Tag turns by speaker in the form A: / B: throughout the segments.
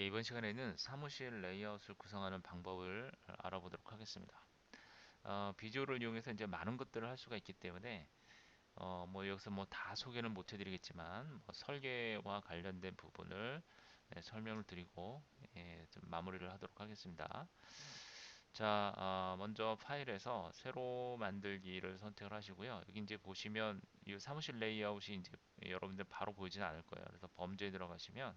A: 예, 이번 시간에는 사무실 레이아웃을 구성하는 방법을 알아보도록 하겠습니다. 어, 비주얼을 이용해서 이제 많은 것들을 할 수가 있기 때문에 어, 뭐 여기서 뭐 다 소개는 못 해드리겠지만 뭐 설계와 관련된 부분을 네, 설명을 드리고 예, 좀 마무리를 하도록 하겠습니다. 자, 어, 먼저 파일에서 새로 만들기를 선택을 하시고요. 여기 이제 보시면 이 사무실 레이아웃이 이제 여러분들 바로 보이지는 않을 거예요. 그래서 범죄에 들어가시면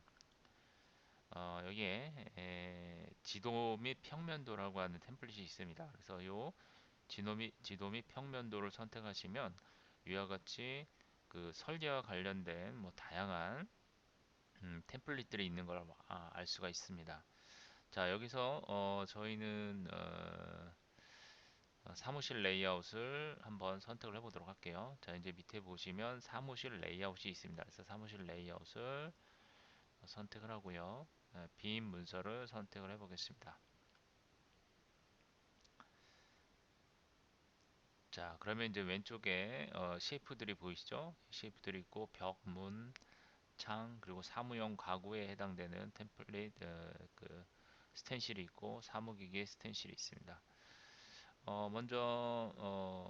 A: 어, 여기에 에, 지도 및 평면도라고 하는 템플릿이 있습니다. 그래서 요 지도 및, 지도 및 평면도를 선택하시면 위와 같이 그 설계와 관련된 뭐 다양한 음, 템플릿들이 있는 걸알 수가 있습니다. 자 여기서 어, 저희는 어, 어, 사무실 레이아웃을 한번 선택을 해보도록 할게요. 자 이제 밑에 보시면 사무실 레이아웃이 있습니다. 그래서 사무실 레이아웃을 선택을 하고요. 네, 빈 문서를 선택을 해 보겠습니다. 자 그러면 이제 왼쪽에 어, 셰이프들이 보이시죠? 셰이프들이 있고 벽, 문, 창 그리고 사무용 가구에 해당되는 템플릿 어, 그 스텐실이 있고 사무기기에 스텐실이 있습니다. 어, 먼저 어,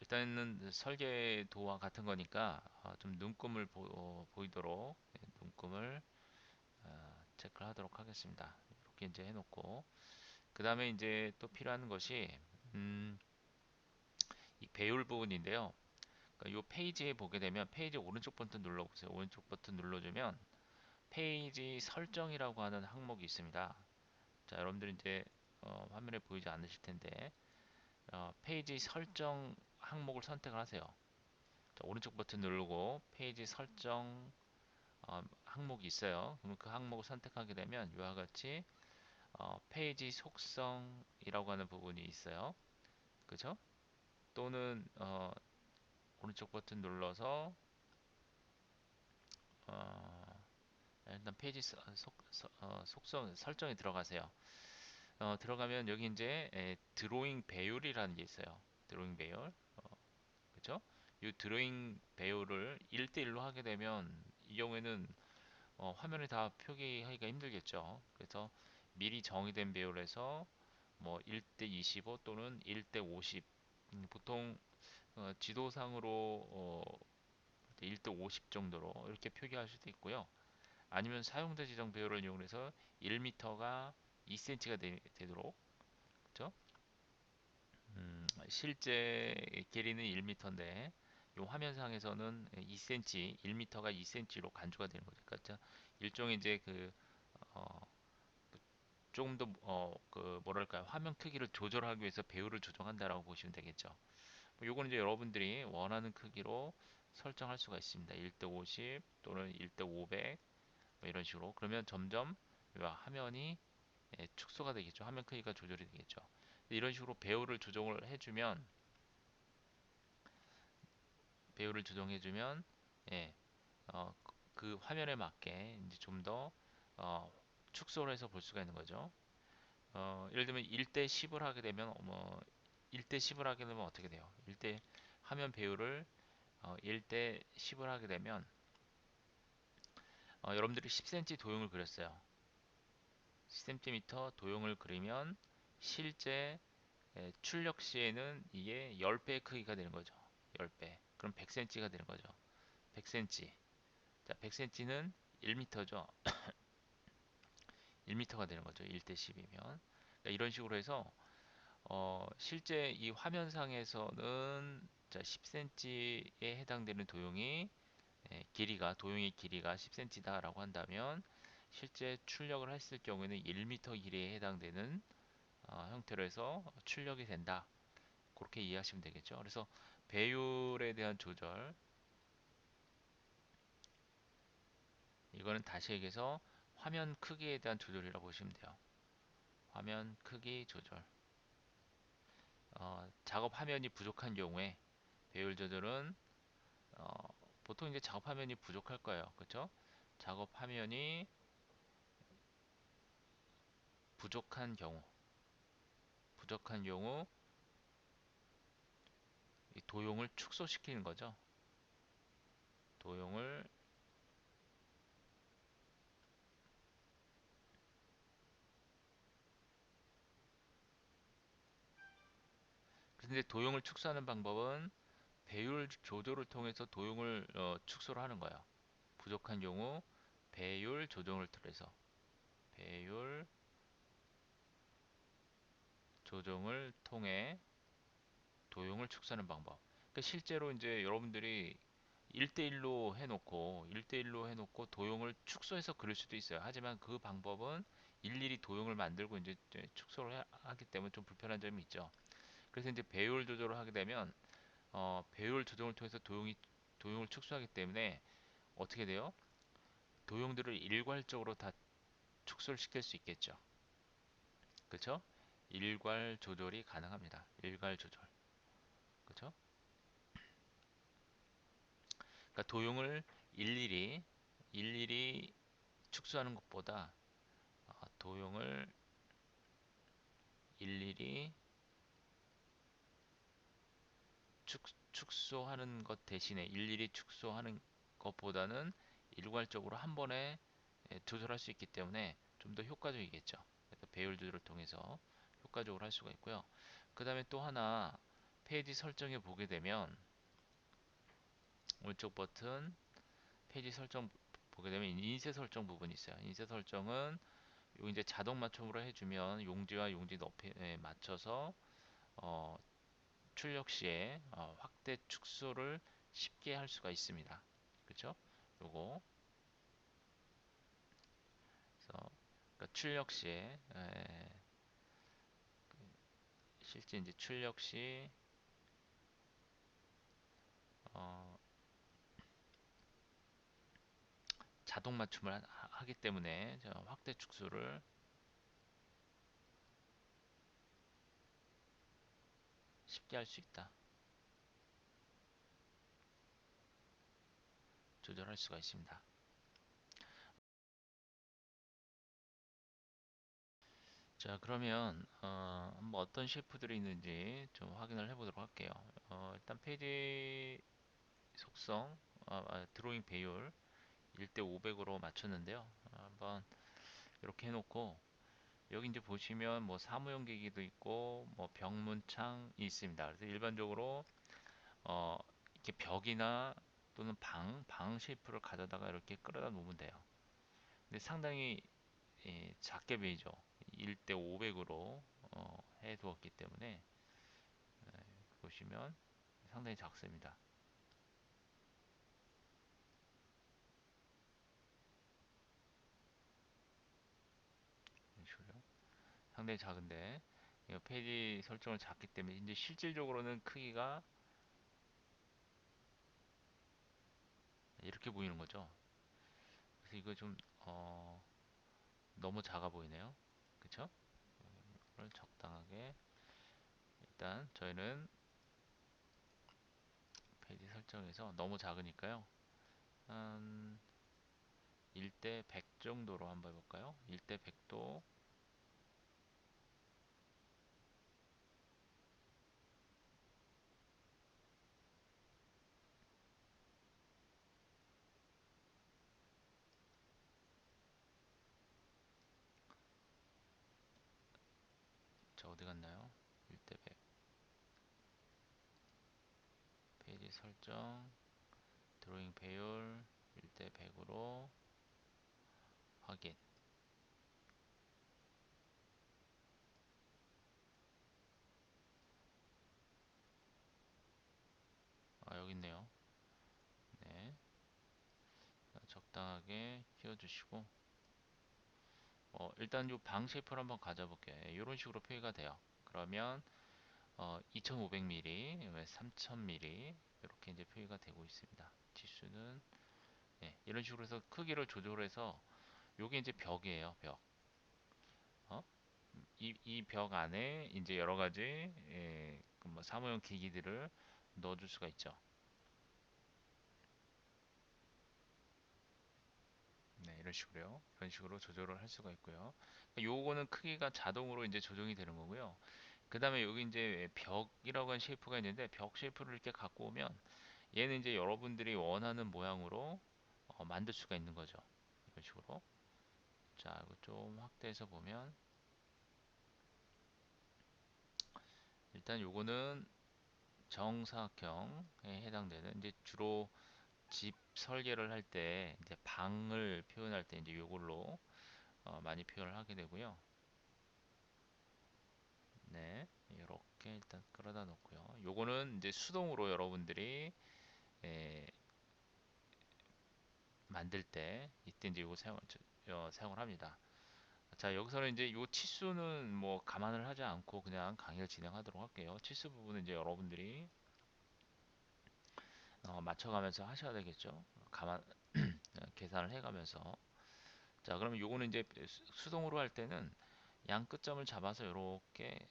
A: 일단은 설계도와 같은 거니까 어, 좀 눈금을 보, 어, 보이도록 예, 눈금을 어, 체크를 하도록 하겠습니다. 이렇게 이제 해놓고 그 다음에 이제 또 필요한 것이 음, 이 배율 부분인데요. 그러니까 이 페이지에 보게 되면 페이지 오른쪽 버튼 눌러보세요. 오른쪽 버튼 눌러주면 페이지 설정이라고 하는 항목이 있습니다. 자, 여러분들 이제 어, 화면에 보이지 않으실 텐데 어, 페이지 설정 항목을 선택을 하세요. 자, 오른쪽 버튼 누르고 페이지 설정 어, 항목이 있어요. 그러면 그 항목을 선택하게 되면 이와 같이 어, 페이지 속성이라고 하는 부분이 있어요. 그죠? 또는 어, 오른쪽 버튼 눌러서 어, 일단 페이지 속, 어, 속성 설정에 들어가세요. 어, 들어가면 여기 이제 에, 드로잉 배율이라는 게 있어요. 드로잉 배율. 어, 그죠? 이 드로잉 배율을 1대1로 하게 되면 이 경우에는 어, 화면에 다 표기하기가 힘들겠죠. 그래서 미리 정의된 배열에서 뭐 1대 25 또는 1대 50 음, 보통 어, 지도상으로 어, 1대 50 정도로 이렇게 표기할 수도 있고요. 아니면 사용자 지정 배열을 이용해서 1m가 2cm가 되, 도록 그렇죠? 음, 실제 길이는 1m인데 이 화면상에서는 2cm, 1m가 2cm로 간주가 되는 거죠. 그러니까 일종의 이제 그 어, 조금 더 어, 그 뭐랄까요 화면 크기를 조절하기 위해서 배율을 조정한다라고 보시면 되겠죠. 뭐 요거는 이제 여러분들이 원하는 크기로 설정할 수가 있습니다. 1대 50 또는 1대 500 뭐 이런 식으로 그러면 점점 화면이 예, 축소가 되겠죠. 화면 크기가 조절이 되겠죠. 이런 식으로 배율을 조정을 해주면 배율을 조정해주면 예, 어, 그 화면에 맞게 좀더 어, 축소를 해서 볼 수가 있는 거죠. 어, 예를 들면 1대 10을 하게 되면 뭐 1대 10을 하게 되면 어떻게 돼요? 1대 화면 배율을 어, 1대 10을 하게 되면 어, 여러분들이 10cm 도형을 그렸어요. 10cm 도형을 그리면 실제 예, 출력 시에는 이게 10배 크기가 되는 거죠. 10배. 그럼 100cm가 되는 거죠. 100cm. 자, 100cm는 1m죠. 1m가 되는 거죠. 1대 10이면. 그러니까 이런 식으로 해서 어, 실제 이 화면상에서는 자, 10cm에 해당되는 도용이 예, 길이가 도용의 길이가 10cm다라고 한다면 실제 출력을 했을 경우에는 1m 길이에 해당되는 어, 형태로 해서 출력이 된다. 그렇게 이해하시면 되겠죠. 그래서 배율에 대한 조절 이거는 다시 얘기해서 화면 크기에 대한 조절이라고 보시면 돼요. 화면 크기 조절 어, 작업 화면이 부족한 경우에 배율 조절은 어, 보통 이제 작업 화면이 부족할 거예요. 그렇죠? 작업 화면이 부족한 경우 부족한 경우 도용을 축소시키는 거죠. 도용을 근데 도용을 축소하는 방법은 배율 조절을 통해서 도용을 어, 축소를 하는 거예요. 부족한 경우 배율 조정을 통해서 배율 조정을 통해 도형을 축소하는 방법. 그러니까 실제로 이제 여러분들이 1대1로 해놓고 1대1로 해놓고 도형을 축소해서 그릴 수도 있어요. 하지만 그 방법은 일일이 도형을 만들고 이제 축소를 하기 때문에 좀 불편한 점이 있죠. 그래서 이제 배율 조절을 하게 되면 어, 배율 조정을 통해서 도형이 도형을 축소하기 때문에 어떻게 돼요? 도형들을 일괄적으로 다 축소를 시킬 수 있겠죠. 그렇죠? 일괄 조절이 가능합니다. 일괄 조절. 그렇죠? 그러니까 도형을 일일이 일일이 축소하는 것보다 어, 도형을 일일이 축, 축소하는 것 대신에 일일이 축소하는 것보다는 일괄적으로 한 번에 예, 조절할 수 있기 때문에 좀 더 효과적이겠죠. 배율 조절을 통해서 효과적으로 할 수가 있고요. 그 다음에 또 하나 페이지 설정에 보게 되면 오른쪽 버튼 페이지 설정 보게 되면 인쇄 설정 부분이 있어요. 인쇄 설정은 요 이제 자동 맞춤으로 해주면 용지와 용지 높이에 맞춰서 어, 출력 시에 어, 확대 축소를 쉽게 할 수가 있습니다. 그렇죠? 요거 그래서 그러니까 출력 시에 에, 실제 이제 출력 시 어, 자동 맞춤을 하, 기 때문에 확대 축소를 쉽게 할 수 있다. 조절할 수가 있습니다. 자 그러면 어, 한번 어떤 셰프들이 있는지 좀 확인을 해보도록 할게요. 어, 일단 페이지 속성 아, 아, 드로잉 배율 1대 500으로 맞췄는데요. 한번 이렇게 해놓고 여기 이제 보시면 뭐 사무용 기기도 있고 뭐 벽문창이 있습니다. 그래서 일반적으로 어 이렇게 벽이나 또는 방, 방 쉐이프를 가져다가 이렇게 끌어다 놓으면 돼요. 근데 상당히 예, 작게 보이죠. 1대 500으로 어, 해 두었기 때문에 예, 보시면 상당히 작습니다. 상당히 작은데 페이지 설정을 작기 때문에 이제 실질적으로는 크기가 이렇게 보이는 거죠. 그래서 이거 좀 어, 너무 작아 보이네요. 그쵸? 이걸 적당하게 일단 저희는 페이지 설정에서 너무 작으니까요. 한 1대 100 정도로 한번 해볼까요? 1대 100도 어디 갔나요? 1대 100 페이지 설정. 드로잉 배율 1대 100으로 확인. 아 여기 있네요. 네. 적당하게 키워주시고 어, 일단 요방 쉐이프를 한번 가져볼게요 이런 식으로 표기가 돼요 그러면 어, 2500mm, 3000mm 이렇게 이제 표기가 되고 있습니다. 치수는 네, 이런 식으로 해서 크기를 조절해서 요게 이제 벽이에요, 벽. 어? 이벽 안에 이제 여러 가지 예, 그 뭐 사무용 기기들을 넣어줄 수가 있죠. 네, 이런 식으로요. 이런 식으로 조절을 할 수가 있고요. 요거는 크기가 자동으로 이제 조정이 되는 거고요. 그 다음에 여기 이제 벽이라고 하는 쉐이프가 있는데 벽 쉐이프를 이렇게 갖고 오면 얘는 이제 여러분들이 원하는 모양으로 어, 만들 수가 있는 거죠. 이런 식으로. 자, 이거 좀 확대해서 보면 일단 요거는 정사각형에 해당되는 이제 주로 집 설계를 할 때 이제 방을 표현할 때 이제 이걸로 어, 많이 표현을 하게 되고요. 네, 이렇게 일단 끌어다 놓고요. 요거는 이제 수동으로 여러분들이 에, 만들 때 이때 이제 이거 사용, 어, 사용을 합니다. 자 여기서는 이제 요 치수는 뭐 감안을 하지 않고 그냥 강의를 진행하도록 할게요. 치수 부분은 이제 여러분들이 어, 맞춰가면서 하셔야 되겠죠. 감안 계산을 해가면서 자 그러면 요거는 이제 수동으로 할 때는 양 끝점을 잡아서 이렇게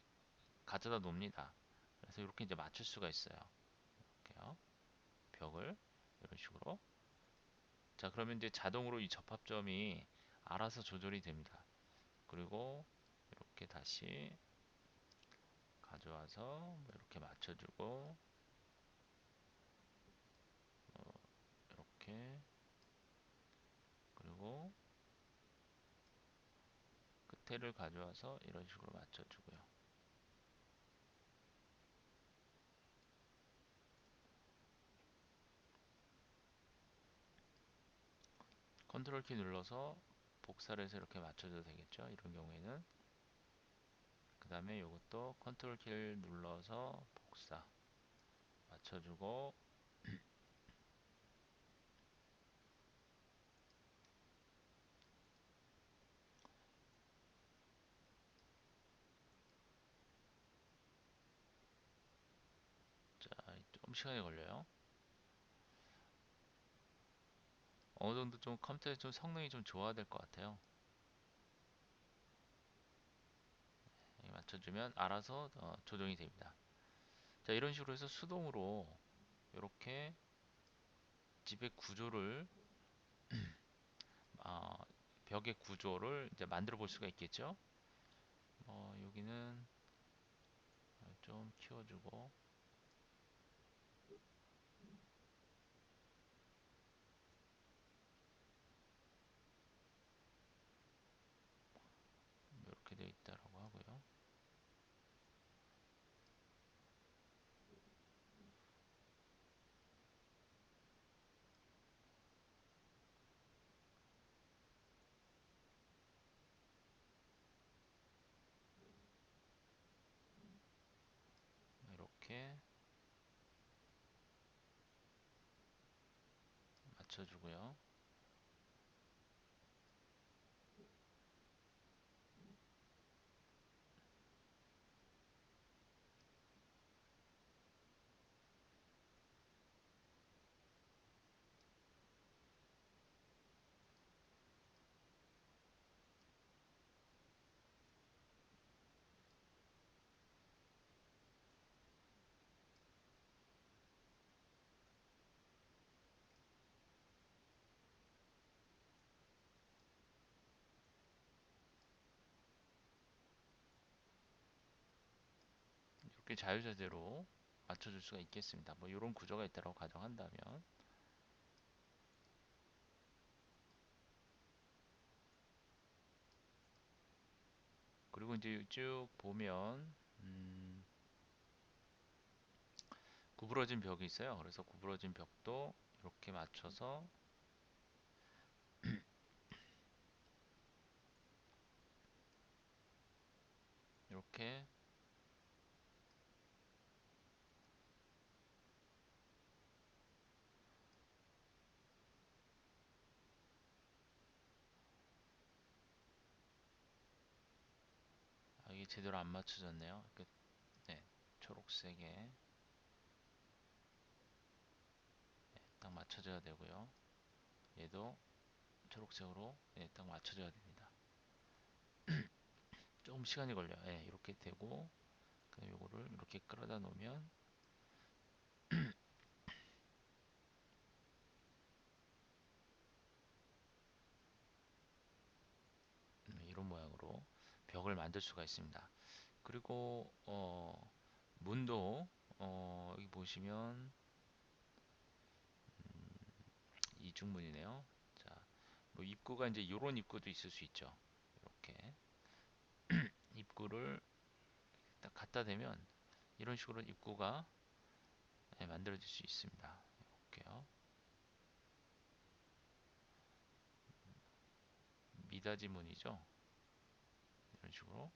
A: 가져다 놓습니다. 그래서 이렇게 이제 맞출 수가 있어요. 이렇게요. 벽을 이런 식으로 자 그러면 이제 자동으로 이 접합점이 알아서 조절이 됩니다. 그리고 이렇게 다시 가져와서 뭐 이렇게 맞춰주고 어 이렇게 그리고 끝에를 가져와서 이런 식으로 맞춰주고요. 컨트롤 키 눌러서 복사를 해서 이렇게 맞춰줘도 되겠죠. 이런 경우에는 그 다음에 이것도 컨트롤 키를 눌러서 복사 맞춰주고 자, 좀 시간이 걸려요. 어느 정도 좀 컴퓨터에 좀 성능이 좀 좋아야 될 것 같아요. 맞춰주면 알아서 어, 조정이 됩니다. 자, 이런 식으로 해서 수동으로 이렇게 집의 구조를 어, 벽의 구조를 이제 만들어 볼 수가 있겠죠. 어, 여기는 좀 키워주고 이렇게 되어 있다라고 하고요. 이렇게 맞춰주고요. 이렇게 자유자재로 맞춰줄 수가 있겠습니다. 뭐 이런 구조가 있다고 가정한다면 그리고 이제 쭉 보면 음, 구부러진 벽이 있어요. 그래서 구부러진 벽도 이렇게 맞춰서 이렇게 아, 이게 제대로 안 맞춰졌네요. 그, 네, 초록색에 네, 딱 맞춰져야 되고요. 얘도 초록색으로 네, 딱 맞춰져야 됩니다. 조금 시간이 걸려요. 네, 이렇게 되고 요거를 이렇게 끌어다 놓으면 네, 이런 모양으로 벽을 만들 수가 있습니다. 그리고 어, 문도 어, 여기 보시면 음, 이중문이네요. 자, 뭐 입구가 이제 이런 입구도 있을 수 있죠. 이렇게 입구를 딱 갖다 대면 이런 식으로 입구가 네, 만들어질 수 있습니다. 볼게요. 미닫이 문이죠. 이런 식으로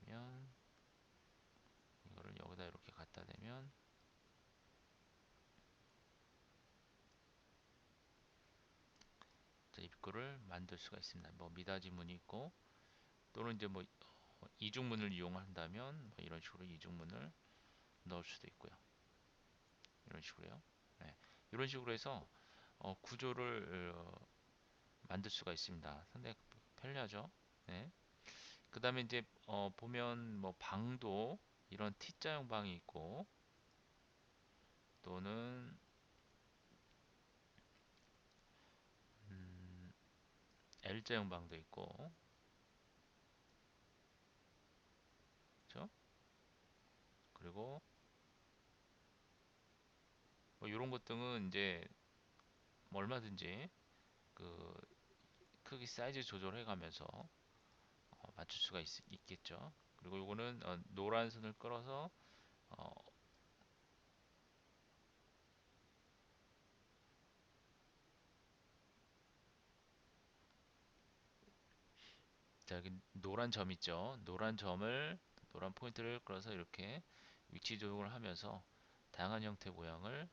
A: 아니면 이거를 여기다 이렇게 갖다 대면 자, 입구를 만들 수가 있습니다. 뭐 미닫이 문이 있고 또는 이제 뭐 어, 이중문을 이용한다면 뭐 이런 식으로 이중문을 넣을 수도 있고요. 이런 식으로요. 네, 이런 식으로 해서 어, 구조를 어, 만들 수가 있습니다. 상당히 편리하죠. 네. 그 다음에 이제 어, 보면 뭐 방도 이런 T자형 방이 있고 또는 음, L자형 방도 있고 그렇죠? 그리고 뭐 이런 것 등은 이제 뭐 얼마든지 그 크기 사이즈 조절해 가면서 어, 맞출 수가 있, 겠죠. 그리고 이거는 어, 노란 선을 끌어서 어, 자 여기 노란 점 있죠. 노란 점을 노란 포인트를 끌어서 이렇게 위치 조정을 하면서 다양한 형태 모양을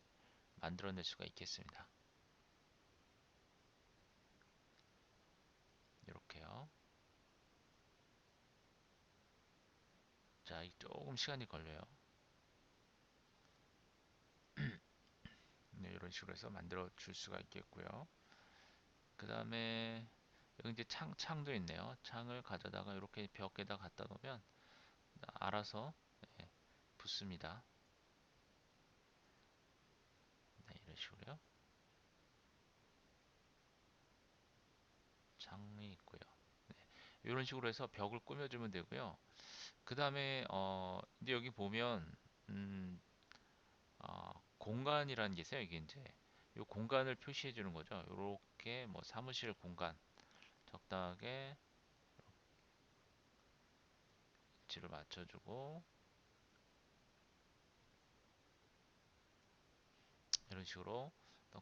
A: 만들어낼 수가 있겠습니다 이렇게요. 자 조금 시간이 걸려요. 네, 이런 식으로 해서 만들어 줄 수가 있겠고요. 그 다음에 여기 이제 창, 창도 있네요. 창을 가져다가 이렇게 벽에다 갖다 놓으면 알아서 네, 붙습니다. 네, 이런 식으로요 창이 있고요 네, 이런 식으로 해서 벽을 꾸며주면 되고요 그 다음에 어 이제 여기 보면 음, 어, 공간이라는 게 있어요 이게 이제 이 공간을 표시해 주는 거죠 이렇게 뭐 사무실 공간 적당하게 위치를 맞춰주고 이런 식으로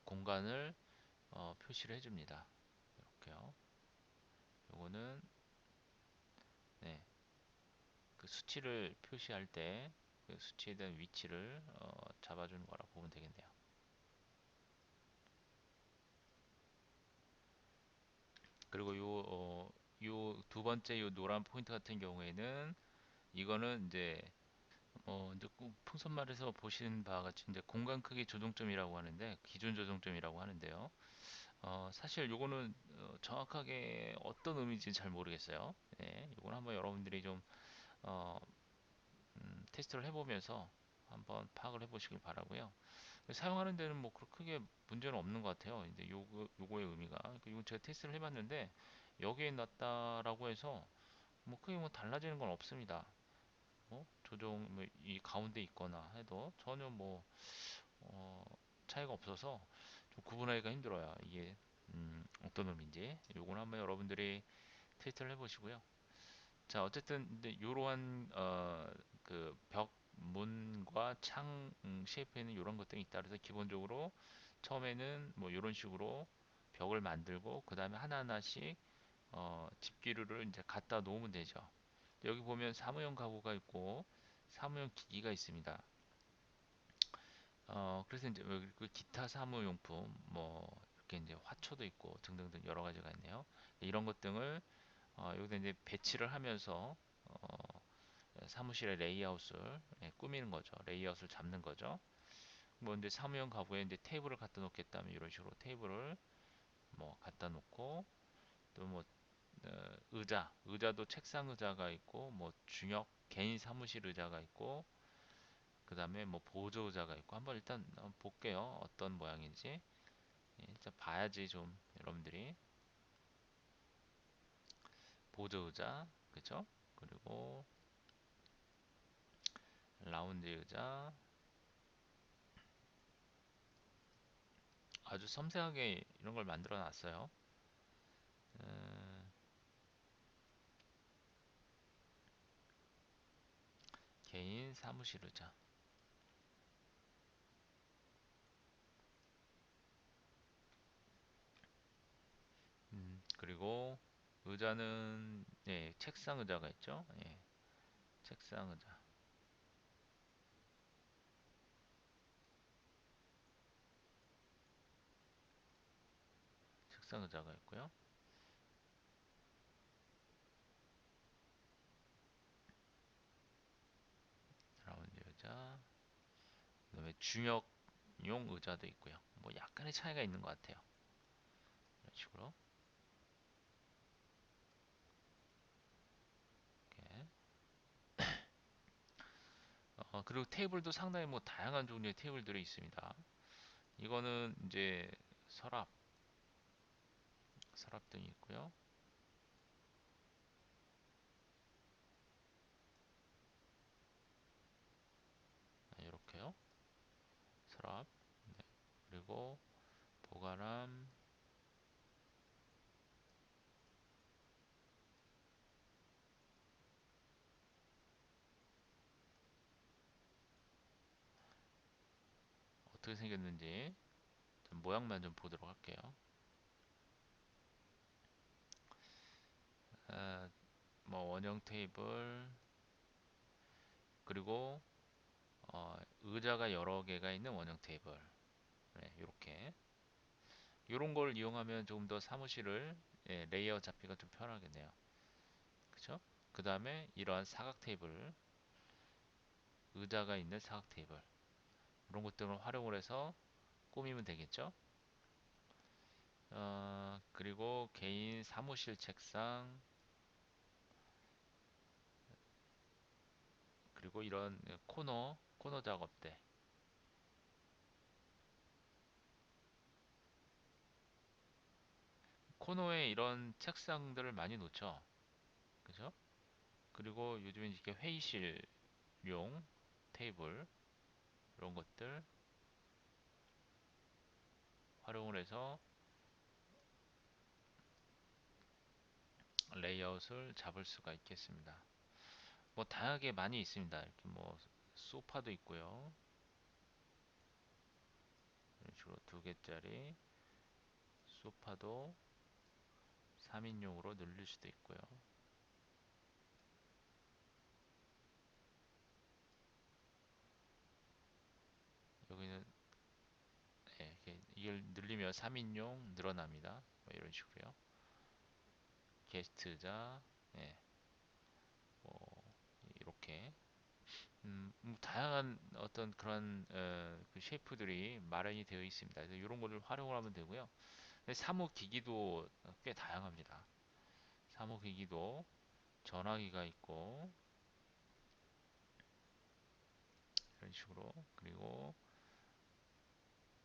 A: 공간을 어, 표시를 해줍니다. 이렇게요. 요거는 네, 그 수치를 표시할 때 그 수치에 대한 위치를 어, 잡아주는 거라고 보면 되겠네요. 그리고 요, 어, 요두 번째 요 노란 포인트 같은 경우에는 이거는 이제 어, 이제 풍선 말에서 보신 바와 같이 이제 공간 크기 조정점이라고 하는데 기준 조정점이라고 하는데요. 어, 사실 요거는 어, 정확하게 어떤 의미인지 잘 모르겠어요. 네, 요거는 한번 여러분들이 좀 어, 음, 테스트를 해보면서 한번 파악을 해보시길 바라고요. 사용하는 데는 뭐 크게 문제는 없는 것 같아요. 이제 요거 요거의 의미가 이건 제가 테스트를 해봤는데 여기에 놨다라고 해서 뭐 크게 뭐 달라지는 건 없습니다. 뭐 조정 뭐이 가운데 있거나 해도 전혀 뭐 어, 차이가 없어서 좀 구분하기가 힘들어요. 이게 음, 어떤 의미인지 요건 한번 여러분들이 테스트를 해보시고요. 자 어쨌든 근데 이러한 어, 그 벽 문과 창 음, 쉐입에는 이런 것들이 있다. 그래서 기본적으로 처음에는 뭐 이런 식으로 벽을 만들고 그 다음에 하나하나씩 어, 집기류를 이제 갖다 놓으면 되죠. 여기 보면 사무용 가구가 있고 사무용 기기가 있습니다. 어, 그래서 이제 그 기타 사무용품 뭐 이렇게 이제 화초도 있고 등등등 여러 가지가 있네요. 이런 것 등을 어, 여기다 이제 배치를 하면서 어, 사무실의 레이아웃을 예, 꾸미는 거죠. 레이아웃을 잡는 거죠. 뭐 이제 사무용 가구에 이제 테이블을 갖다 놓겠다면 이런 식으로 테이블을 뭐 갖다 놓고 또뭐 어, 의자, 의자도 책상 의자가 있고 뭐 중역 개인 사무실 의자가 있고 그 다음에 뭐 보조 의자가 있고 한번 일단 볼게요. 어떤 모양인지 예, 일단 봐야지 좀 여러분들이 보조의자 그쵸? 그리고 라운드 의자. 아주 섬세하게 이런 걸 만들어 놨어요. 음, 개인 사무실 의자. 음, 그리고 의자는 예, 책상 의자가 있죠. 예, 책상 의자. 책상 의자가 있고요. 라운드 의자. 그다음에 중역용 의자도 있고요. 뭐 약간의 차이가 있는 것 같아요. 이런 식으로. 이렇게. 어, 그리고 테이블도 상당히 뭐 다양한 종류의 테이블들이 있습니다. 이거는 이제 서랍, 서랍 등이 있고요. 이렇게요. 서랍. 네. 그리고 보관함. 어떻게 생겼는지 좀 모양만 좀 보도록 할게요. 아, 뭐 원형 테이블 그리고 어, 의자가 여러 개가 있는 원형 테이블 네, 이렇게 이런 걸 이용하면 조금 더 사무실을 예, 레이아웃 잡기가 좀 편하겠네요. 그쵸? 그 다음에 이러한 사각 테이블 의자가 있는 사각 테이블 이런 것들을 활용을 해서 꾸미면 되겠죠? 어, 그리고 개인 사무실 책상 그리고 이런 코너 코너 작업대. 코너에 이런 책상들을 많이 놓죠. 그죠? 그리고 요즘에 이렇게 회의실용 테이블 이런 것들 활용을 해서 레이아웃을 잡을 수가 있겠습니다. 뭐 다양하게 많이 있습니다. 이렇게 뭐 소파도 있고요. 이런 식으로 두 개짜리 소파도 3인용으로 늘릴 수도 있고요. 여기는 예, 이렇게 이걸 늘리면 3인용 늘어납니다. 뭐 이런 식으로요. 게스트 의자, 예, 뭐 이렇게 음, 뭐 다양한 어떤 그런 어, 그 쉐이프들이 마련이 되어 있습니다. 그래서 이런 거를 활용을 하면 되고요. 사무 기기도 꽤 다양합니다. 사무 기기도 전화기가 있고 이런 식으로 그리고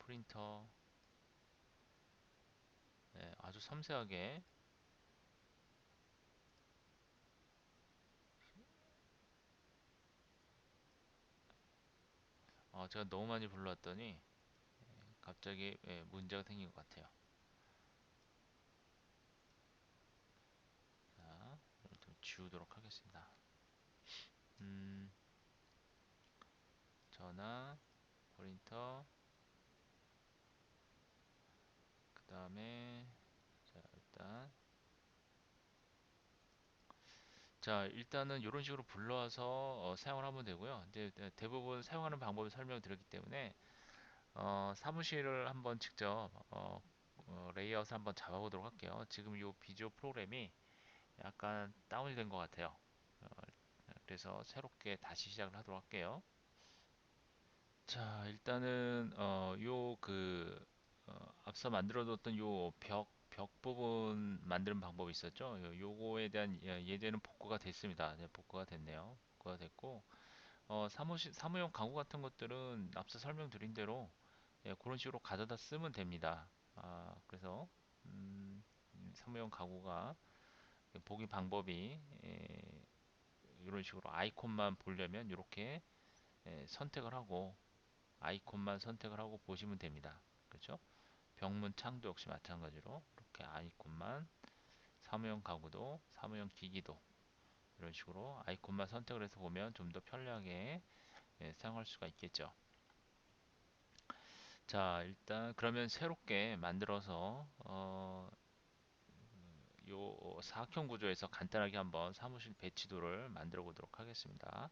A: 프린터 네, 아주 섬세하게 어, 제가 너무 많이 불렀더니 갑자기 예, 문제가 생긴 것 같아요. 자, 좀 지우도록 하겠습니다. 음, 전화, 프린터, 그 다음에 자 일단 자 일단은 이런 식으로 불러와서 어, 사용을 하면 되고요. 이제 대부분 사용하는 방법을 설명드렸기 때문에 어, 사무실을 한번 직접 어, 어, 레이아웃을 한번 잡아보도록 할게요. 지금 이 비디오 프로그램이 약간 다운이 된 것 같아요. 어, 그래서 새롭게 다시 시작을 하도록 할게요. 자, 일단은 어, 요그 어, 앞서 만들어뒀던 요 벽, 벽 부분 만드는 방법이 있었죠. 요, 요거에 대한 예, 예제는 복구가 됐습니다. 네, 복구가 됐네요. 복구가 됐고 어, 사무실, 사무용 가구 같은 것들은 앞서 설명드린 대로 예, 그런 식으로 가져다 쓰면 됩니다. 아, 그래서 음, 사무용 가구가 보기 방법이 예, 이런 식으로 아이콘만 보려면 이렇게 예, 선택을 하고 아이콘만 선택을 하고 보시면 됩니다. 그렇죠? 병문 창도 역시 마찬가지로 이렇게 아이콘만 사무용 가구도 사무용 기기도 이런 식으로 아이콘만 선택을 해서 보면 좀 더 편리하게 예, 사용할 수가 있겠죠. 자 일단 그러면 새롭게 만들어서 어, 사각형 구조에서 간단하게 한번 사무실 배치도를 만들어 보도록 하겠습니다.